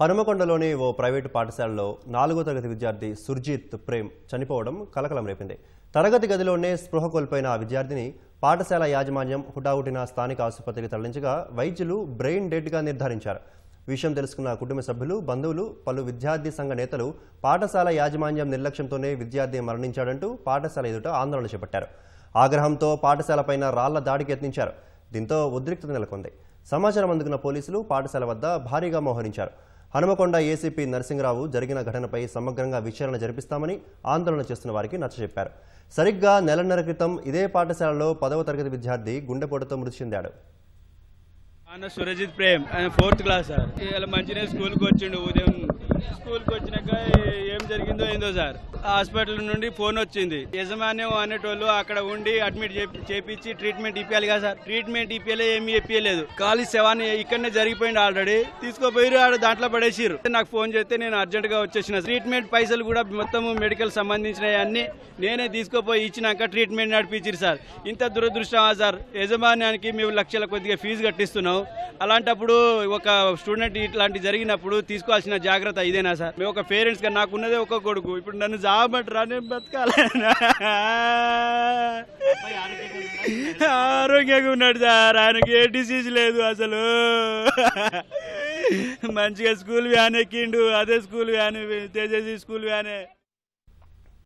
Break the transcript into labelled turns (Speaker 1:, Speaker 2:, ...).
Speaker 1: హనుమకొండలోని ఓ private పాఠశాలలో నాలుగో తరగతి విద్యార్థి సుర్జిత్ ప్రేమ్ చనిపోవడం కలకలం రేపింది. తరగతి గదిలోనే స్పృహ కోల్పోయిన ఆ విద్యార్థిని పాఠశాల యాజమాన్యం హుటాహుటిన స్థానిక ఆసుపత్రికి తరలించగా వైద్యులు బ్రెయిన్ డెడ్గా నిర్ధారించారు. విషయం తెలుసుకున్న కుటుంబ సభ్యులు బంధువులు పలు విద్యార్థి సంఘ నేతలు పాఠశాల యాజమాన్యం నిర్లక్ష్యంతోనే విద్యార్థి మరణించాడంటూ పాఠశాల ఎదుట ఆందోళన చేపట్టారు. ఆగ్రహంతో పాఠశాలపైన రాళ్ళ దాడికి యత్నించారు. దీంతో ఉద్రిక్తత నెలకొంది. సమాచారం అందుకున్న పోలీసులు పాఠశాల వద్ద భారీగా మోహరించారు. హనుమకొండ ఏసీపీ నరసింహరావు జరిగిన ఘటనపై సమగ్రంగా విచారణ జరిపిస్తామని ఆందోళన చేస్తున్న వారికి నచ్చజెప్పారు సరిగ్గా నెలన్నర క్రితం ఇదే పాఠశాలలో పదవ తరగతి విద్యార్థి గుండెపోటుతో మృతి చెందాడు.
Speaker 2: ఆయన సురజిత్ ప్రేమ్ ఆయన ఫోర్త్ క్లాస్ సార్. ఇలా మంచిగా స్కూల్కి వచ్చిండు ఉదయం స్కూల్కి వచ్చినాక ఏం జరిగిందో ఏందో సార్? హాస్పిటల్ నుండి ఫోన్ వచ్చింది. యజమాన్యం అనేటోళ్ళు అక్కడ ఉండి అడ్మిట్ చేపించి ట్రీట్మెంట్ ఇప్పించాలి కదా సార్. ట్రీట్మెంట్ ఇప్పించలే ఏమి ఇప్పించలేదు ఖాళీ శవాన్ని ఇక్కడనే జరిగిపోయింది ఆల్రెడీ. తీసుకోపోయి ఆడ దాంట్లో పడేసిరు నాకు ఫోన్ చేస్తే నేను అర్జెంట్గా వచ్చేసిన. ట్రీట్మెంట్ పైసలు కూడా మొత్తం మెడికల్ సంబంధించినవి అన్ని నేనే తీసుకుపోయి ఇచ్చినాక ట్రీట్మెంట్ నడిపించారు సార్. ఇంత దురదృష్టమా సార్? యజమాన్యానికి మేము లక్షల కొద్దిగా ఫీజు కట్టిస్తున్నాం. అలాంటప్పుడు ఒక స్టూడెంట్ ఇట్లాంటి జరిగినప్పుడు తీసుకోవాల్సిన జాగ్రత్త ఇదేనా సార్? మేము ఒక పేరెంట్స్గా నాకున్నదే ఒక కొడుకు. ఇప్పుడు నన్ను జాబట్రా నేను బతకాలి. ఆరోగ్యంగా ఉన్నాడు సార్. ఆయనకి ఏ డిసీజ్ లేదు అసలు. మంచిగా స్కూల్ వ్యాన్ ఎక్కిండు. అదే school van Tejaswi school Wayne.